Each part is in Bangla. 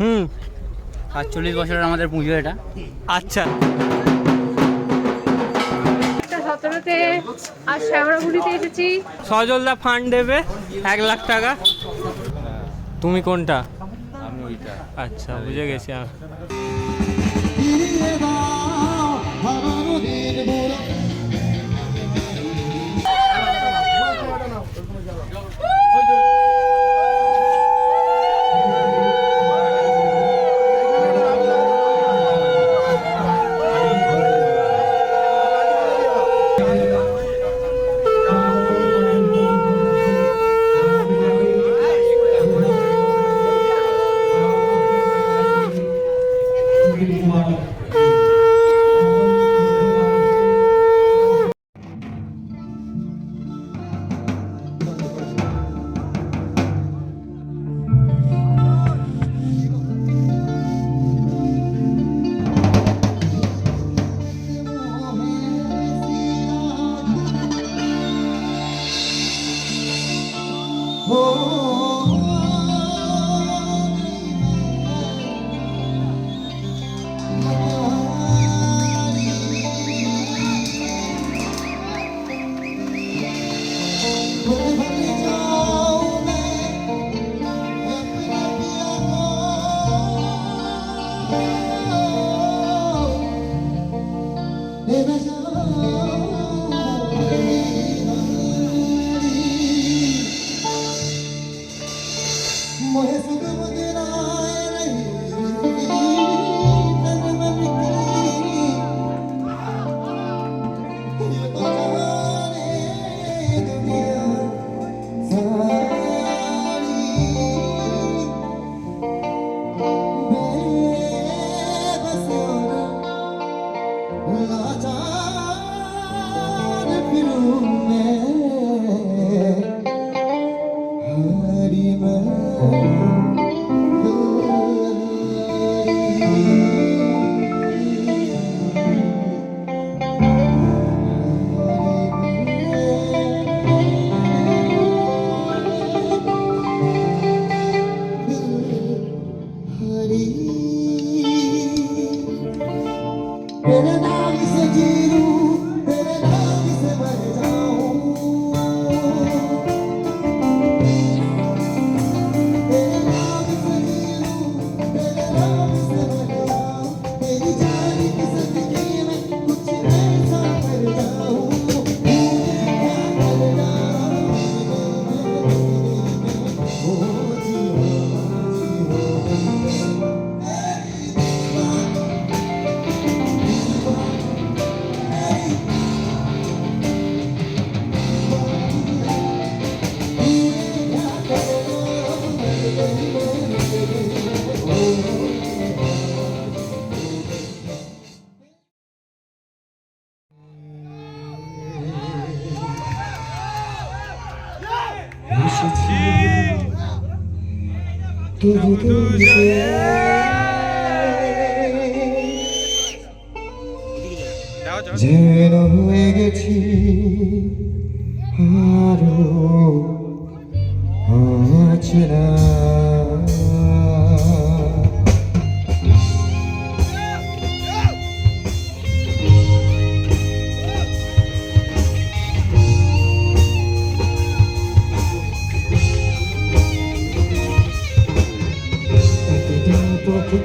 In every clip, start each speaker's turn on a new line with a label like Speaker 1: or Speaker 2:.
Speaker 1: হুম।
Speaker 2: সাতচল্লিশ বছরের আমাদের পুজো এটা।
Speaker 1: আচ্ছা।
Speaker 3: সতেরোতে আর শ্যামরাগুলিতে এসেছি।
Speaker 1: সজলদা ফান্ড দেবে এক লাখ টাকা। তুমি কোনটা?
Speaker 2: আমি ওইটা।
Speaker 1: আচ্ছা বুঝে গেছি আমি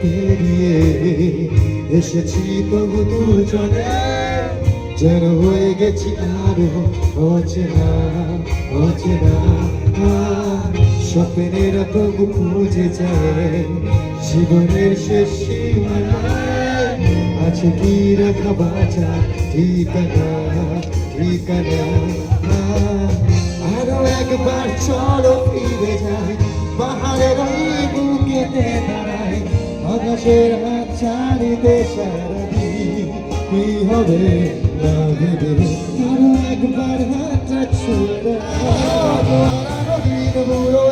Speaker 4: পেরিয়ে এসেছি তবু দুজনে। যেন হয়ে গেছি আরও অচেনা অচেনা। স্বপ্নেরা তবু খুঁজে যায় জীবনের শেষ আছে কি রাখা বাঁচা ঠিকানা ঠিকানা? আরও একবার চলো ফিরে যাই, পাহাড়ের বুকেতে দাঁড়াই আকাশের হাত ছাড়িতে সারাদিন কি হবে আরও একবার হাতটা বুড়ো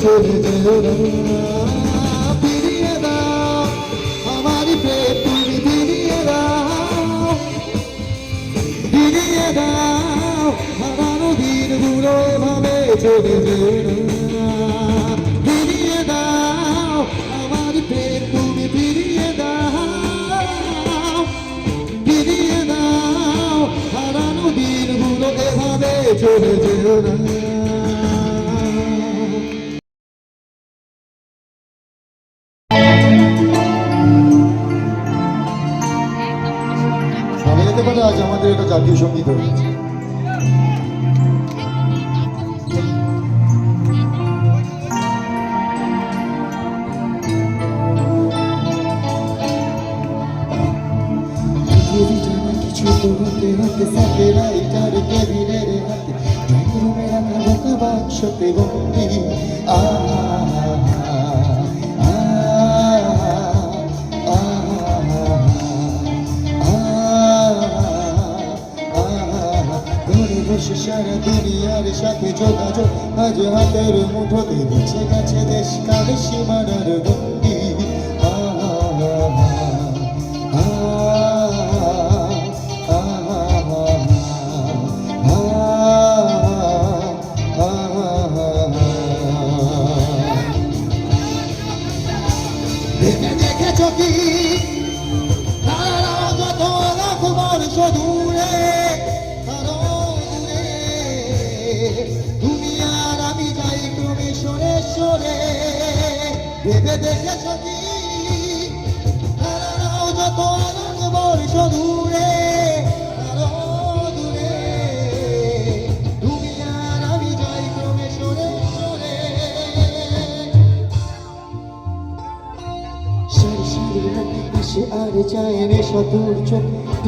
Speaker 1: না ফিরিয়ে দাও আমারই প্রেম তুমি দাও ফিরিয়ে দাও হারানো দিনগুলো চলে যেও না ফিরিয়ে দাও আমার প্রেম তুমি ফিরিয়ে দাও দাও হারানো দিনগুলো এভাবে চলে যেও না ভালো যেতে পারে আজ আমাদের এটা জাতীয় সংগীত স্যাটেলাইটার কেবিনের হাতে ড্রয়িং রুমে আ ঘরে সারা দুনিয়ার সাথে যোগাযোগ আজ হাতের মুঠোতে বেঁচে গেছে দেশ কাল সীমানার গন্ডি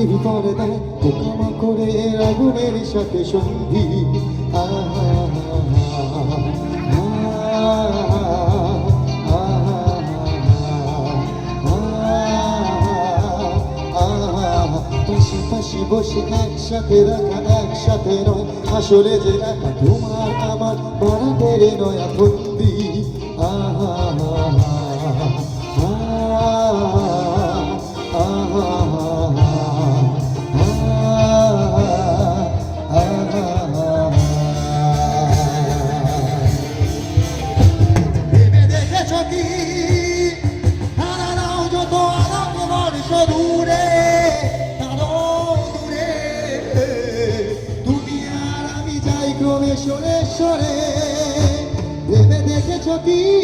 Speaker 1: চোখ টিভি পর্দায় পোকামা করে আগুনের সাথে সন্ধি পাশাপাশি বসে একসাথে রাখা একসাথে নয় আসলে যে রাখা তোমার আমার বরাতের নয়া বন্দি for thee.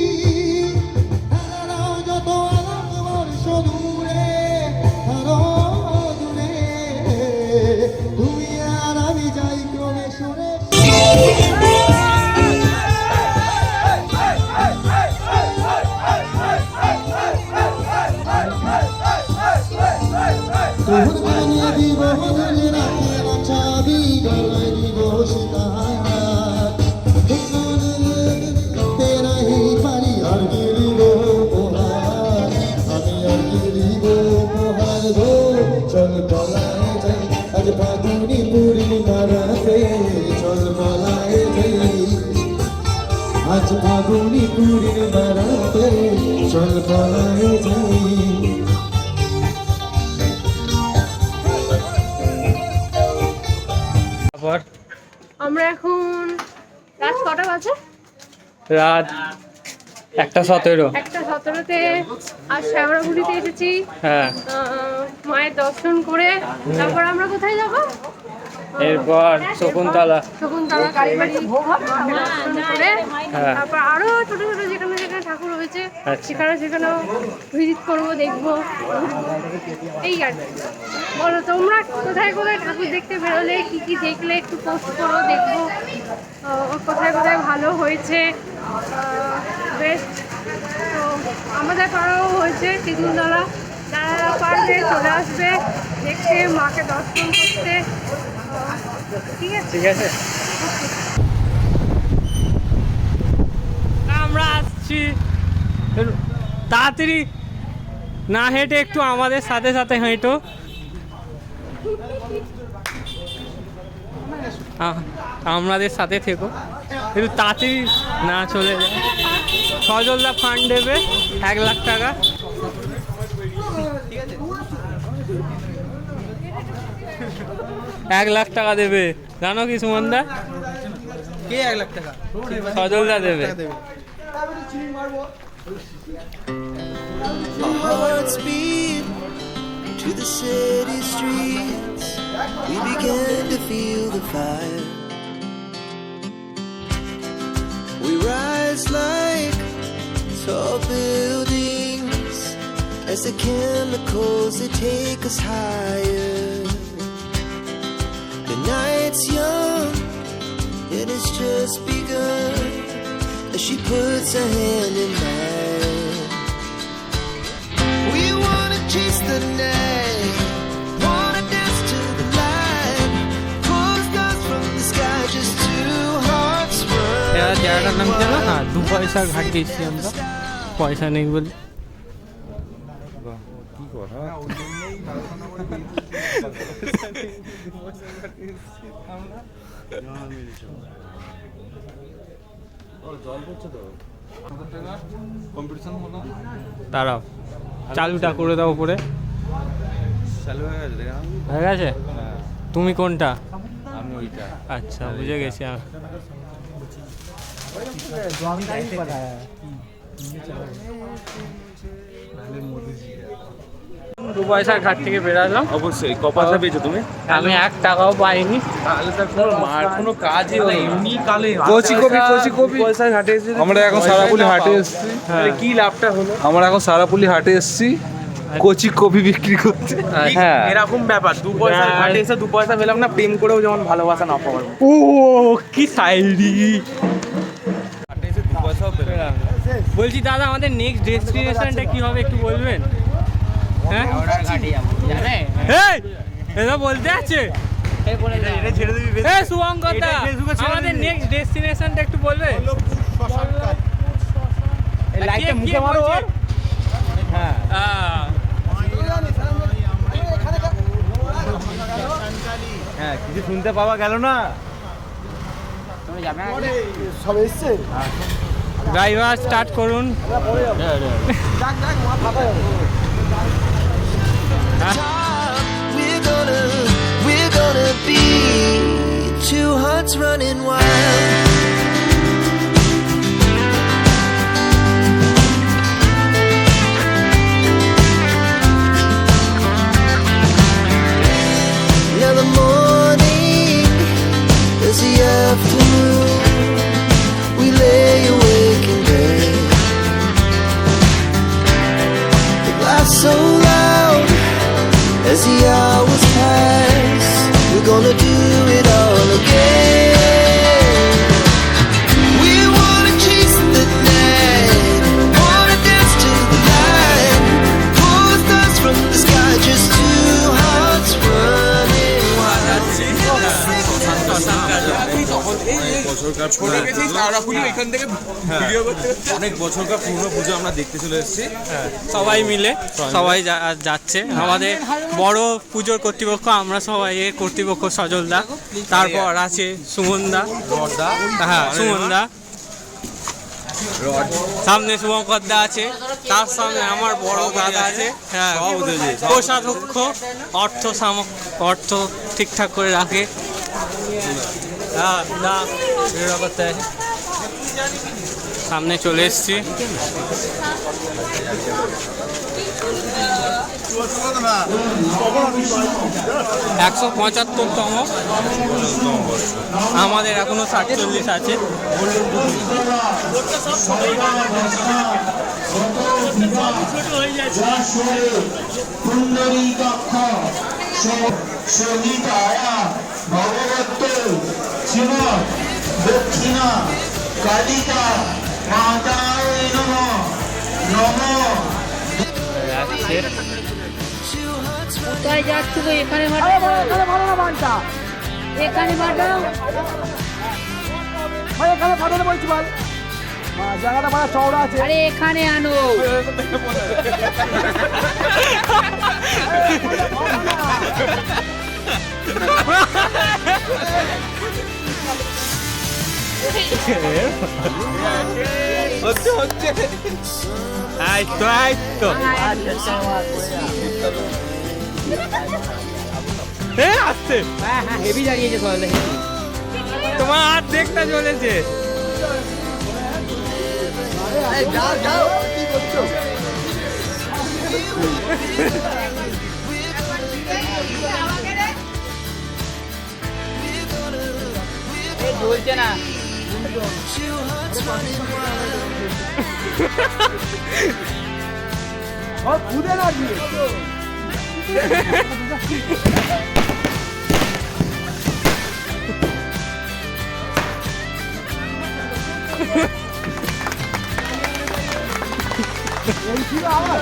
Speaker 1: চল পালায় যাই
Speaker 5: তারপর
Speaker 3: আমরা এখন রাত কটা বাজে?
Speaker 5: রাত একটা সতেরো।
Speaker 3: একটা সতেরোতে আর শ্যামরাগুড়িতে এসেছি।
Speaker 5: হ্যাঁ।
Speaker 3: মায়ের দর্শন করে। তারপর আমরা কোথায় যাব?
Speaker 5: এরপর শকুন্তলা।
Speaker 3: শকুন্তলা কালীবাড়ি দর্শন করে।
Speaker 5: হ্যাঁ।
Speaker 3: তারপর আরও ছোট ছোট যেখানে ঠাকুর হয়েছে
Speaker 5: আচ্ছা।
Speaker 3: সেখানে সেখানেও ভিজিট করব দেখব। এই আর কি। বলো তোমরা কোথায় কোথায় ঠাকুর দেখতে বেরোলে কি কি দেখলে একটু পোস্ট করো দেখব। কোথায় কোথায় ভালো হয়েছে বেস্ট তো আমাদের পাড়াও হয়েছে তিতুলতলা যারা পারবে চলে আসবে দেখতে মাকে দর্শন করতে। ঠিক আছে?
Speaker 5: ঠিক আছে। আমরা আসছি তাড়াতাড়ি না হেঁটে একটু আমাদের সাথে সাথে হেঁটো। আমাদের সাথে থেকো। একটু তাড়াতাড়ি না চলে যায়। সজলদা ফান্ড দেবে এক লাখ টাকা। এক লাখ টাকা দেবে। জানো কি সুমনদা?
Speaker 6: কে এক লাখ টাকা?
Speaker 5: সজলদা দেবে।
Speaker 7: Hearts beat to the city streets. We began to feel the fire. We rise like tall buildings as the chemicals they take us higher. The night's young and it's just begun as she puts her hand in mine. We wanna chase the night, wanna dance to the light, pull stars from the sky, just two hearts
Speaker 5: এরা
Speaker 7: running
Speaker 5: জায়গাটার নাম কি জানো হ্যাঁ দু পয়সা ঘাট গেছি আমরা পয়সা নেই বলে দাঁড়াও চালুটা করে দাও উপরে।
Speaker 6: হয়ে গেছে
Speaker 5: হয়ে গেছে? তুমি কোনটা?
Speaker 6: আমি ওইটা।
Speaker 5: আচ্ছা বুঝে গেছি আমি। দু পয়সার ঘাট থেকে বেরালাম।
Speaker 6: অবশ্যই ক পয়সা পেয়েছ তুমি?
Speaker 5: আমি এক টাকাও পাইনি।
Speaker 6: তাহলে তো কোনো মার কোনো কাজই হলো এমনি কালে
Speaker 8: কচি কপি কচি কপি।
Speaker 6: পয়সা ঘাটে এসে
Speaker 8: আমরা এখন সারাপুলি হাটে এসেছি।
Speaker 6: কি লাভটা হলো?
Speaker 8: আমরা এখন সারাপুলি হাটে এসেছি কচি কপি বিক্রি করতে।
Speaker 5: হ্যাঁ।
Speaker 6: এরকম ব্যাপার দু পয়সা
Speaker 5: হ্যাঁ।
Speaker 6: ঘাটে এসে দু পয়সা পেলাম না প্রেম করেও যেমন ভালোবাসা না পাওয়ার
Speaker 5: ও কি সাইরি।
Speaker 6: ঘাটে এসে দু পয়সাও পেলাম
Speaker 5: বলছি দাদা আমাদের নেক্সট ডেস্টিনেশনটা কি হবে একটু বলবেন? হ্যাঁ? এই এটা বলতে আছে।
Speaker 6: ছেড়ে
Speaker 5: আমাদের নেক্সট ডেস্টিনেশনটা একটু বলবে?
Speaker 6: লাইটটা মুখে মারো ওর হ্যাঁ। হ্যাঁ কিছু শুনতে পাওয়া গেল না।
Speaker 5: ড্রাইভার স্টার্ট করুন।
Speaker 7: two hearts running wild.
Speaker 8: অনেক বছরকার পুরনো পুজো আমরা দেখতে চলে এসেছি।
Speaker 5: সবাই মিলে সবাই যাচ্ছে। আমাদের বড় পুজোর কর্তৃপক্ষ আমরা সবাই এর কর্তৃপক্ষ সজলদা তারপর আছে সুমনদা হ্যাঁ সুমনদা সামনে শুভঙ্কর দা আছে। তার সামনে আমার বড় দাদা আছে। হ্যাঁ। কোষাধ্যক্ষ অর্থ সামক অর্থ ঠিকঠাক করে রাখে। হ্যাঁ না করতে আছে সামনে চলে এসছি। একশো পঁচাত্তরতম। আমাদের এখনও সাতচল্লিশ আছে।
Speaker 9: ভগবত শিব দক্ষিণা কালিকা
Speaker 2: কোথায় যাচ্ছ গো এখানে এখানে ভাড়া না বানটা এখানে ভাড়া
Speaker 8: ভাই এখানে পাঠাতে বলছি ভাই। জায়গাটা ভাড়া চওড়া আছে।
Speaker 2: আরে এখানে আনো।
Speaker 5: এই তো এই তো এ আসছে
Speaker 8: হ্যাঁ হ্যাঁ হেভি দাঁড়িয়েছে সবাই
Speaker 5: তোমার হাত দেখতে চলেছে
Speaker 2: বলছে না
Speaker 8: খুদে না কি এই ছিল আমার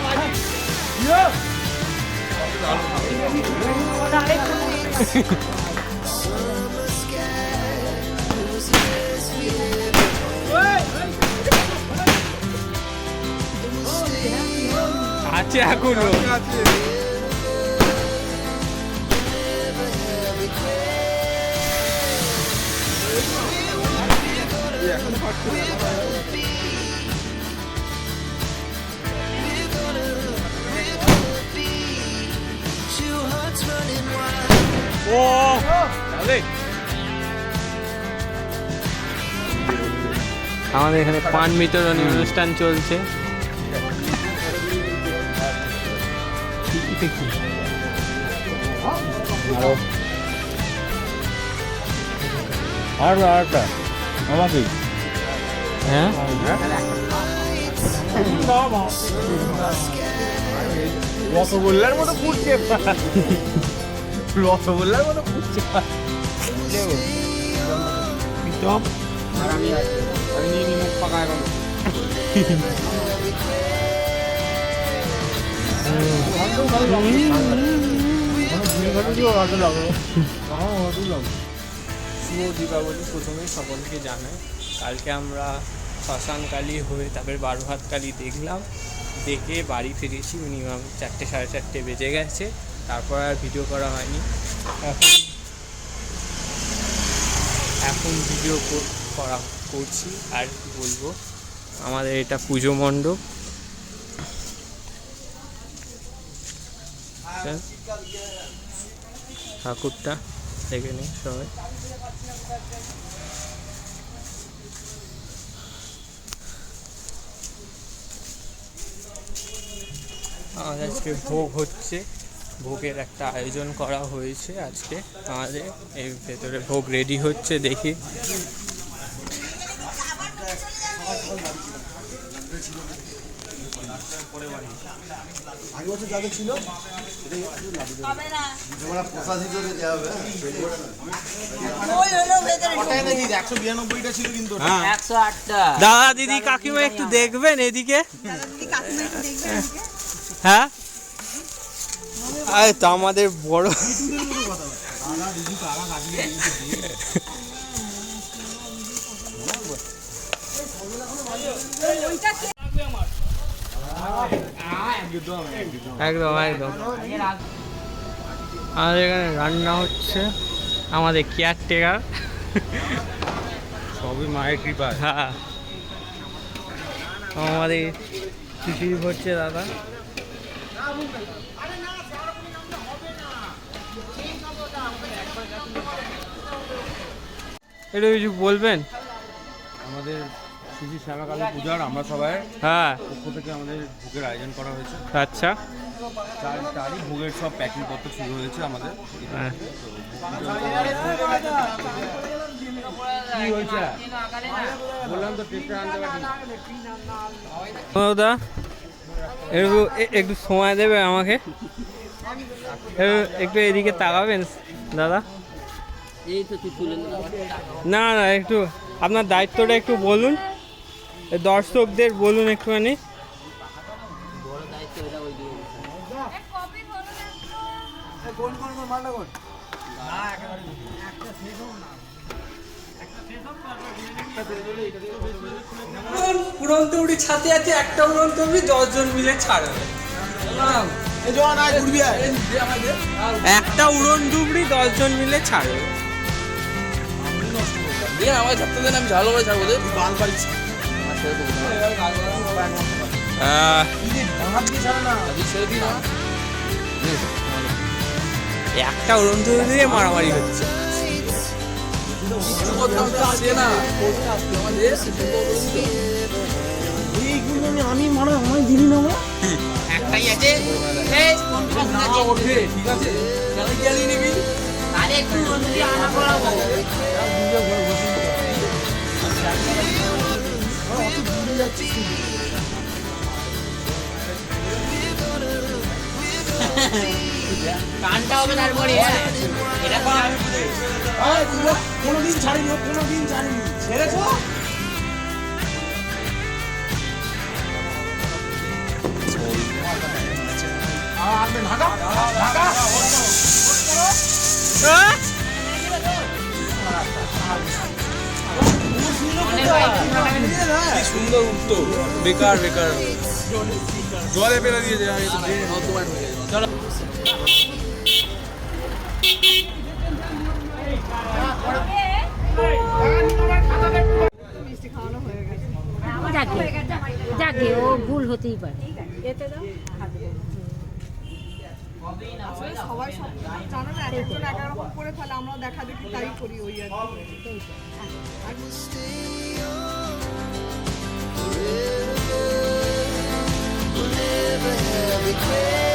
Speaker 8: ইয়ে
Speaker 5: আছে এখনও। ও তাহলে। আমাদের এখানে পান বিতরণী অনুষ্ঠান চলছে।
Speaker 8: আর আরটা আমাকে
Speaker 5: হ্যাঁ
Speaker 8: রসগোল্লার মতো ফুটছে রসগোল্লার মতো ফুটছে চপ আমি আমি নিয়ে নি মুখ পাকা এখন
Speaker 5: শুভ দীপাবলি প্রথমেই সকলকে জানাই কালকে আমরা শ্মশানকালী হয়ে তারপরে বারো হাতকালী দেখলাম দেখে বাড়ি ফিরেছি মিনিমাম চারটে সাড়ে চারটে বেজে গেছে তারপর আর ভিডিও করা হয়নি এখন এখন ভিডিও কর- করা করছি আর বলব, আমাদের এটা পুজো মণ্ডপ। হ্যাঁ। ঠাকুরটা দেখে নিই সবাই। আমাদের আজকে ভোগ হচ্ছে। ভোগের একটা আয়োজন করা হয়েছে আজকে। আমাদের এর ভেতরে ভোগ রেডি হচ্ছে, দেখি।
Speaker 2: একশো আটটা।
Speaker 5: দাদা দিদি কাকিমা একটু দেখবেন এদিকে। হ্যাঁ? আরে তো আমাদের বড় একদম একদম। আমাদের এখানে রান্না হচ্ছে আমাদের কেয়ারটেকার
Speaker 10: সবই মায়ের কৃপা।
Speaker 5: হ্যাঁ। আমাদের খিচুড়ি ভরছে দাদা। এটা কিছু বলবেন?
Speaker 8: আমাদের শ্রী শ্যামাকালী পূজার আমরা সবাই
Speaker 5: হ্যাঁ।
Speaker 8: পক্ষ থেকে আমাদের ভোগের আয়োজন করা হয়েছে।
Speaker 5: আচ্ছা।
Speaker 8: চার তারিখ ভোগের সব প্যাকিং পত্র শুরু হয়েছে আমাদের।
Speaker 5: হ্যাঁ।
Speaker 8: কি হয়েছে? বললাম তো টেস্টার আনতে পারি।
Speaker 5: একটু এ- একটু সময় দেবে আমাকে? একটু- এদিকে তাকাবেন দাদা। না না একটু আপনার দায়িত্বটা একটু বলুন। দর্শকদের বলুন একটুখানি। উড়ন্ত উড়ি ছাতে আছে একটা উড়ন্ত উড়ি দশজন মিলে ছাড়বে। একটা উড়ন ডুবড়ি দশজন মিলে ছাড়বে। আহ, একটা ডুবড়ি দিয়ে মারামারি হচ্ছে। একটাই আছে।
Speaker 2: আরে একটু আনা গানটা হবে তারপরে হ্যাঁ। এটা
Speaker 11: কোনোদিন ছাড়িনি কোনোদিন ছাড়িনি। ছেড়েছো?
Speaker 8: সুন্দর উঠতো বেকার বেকার। জলে ফেলে আমি তো
Speaker 2: যাকে যাকে ও ভুল হতেই পারে।
Speaker 12: সবাই সব জানো না, এক একজন এক রকম করে ফেলে আমরা দেখা দেখি তাই করি ওই আর কি।
Speaker 7: Two